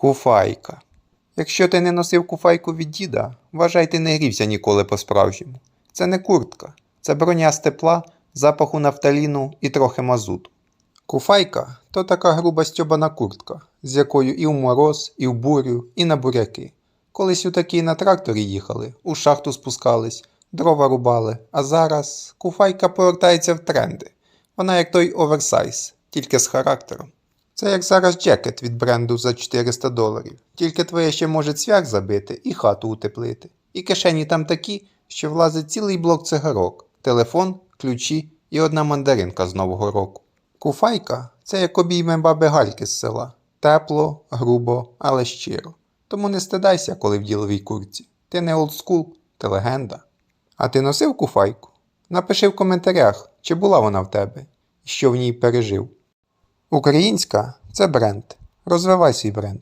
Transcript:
Куфайка. Якщо ти не носив куфайку від діда, вважай, ти не грівся ніколи по-справжньому. Це не куртка, це броня з тепла, запаху нафталіну і трохи мазуту. Куфайка то така груба стьобана куртка, з якою і в мороз, і в бурю, і на буряки. Колись у такій на тракторі їхали, у шахту спускались, дрова рубали, а зараз куфайка повертається в тренди. Вона як той оверсайз, тільки з характером. Це як зараз джекет від бренду за 400 доларів. Тільки твоє ще може цвях забити і хату утеплити. І кишені там такі, що влазить цілий блок цигарок, телефон, ключі і одна мандаринка з Нового року. Куфайка це як обійме баби Гальки з села. Тепло, грубо, але щиро. Тому не стидайся, коли в діловій курці. Ти не олдскул, ти легенда. А ти носив куфайку? Напиши в коментарях, чи була вона в тебе, що в ній пережив. Українська це бренд. Розвивай свій бренд.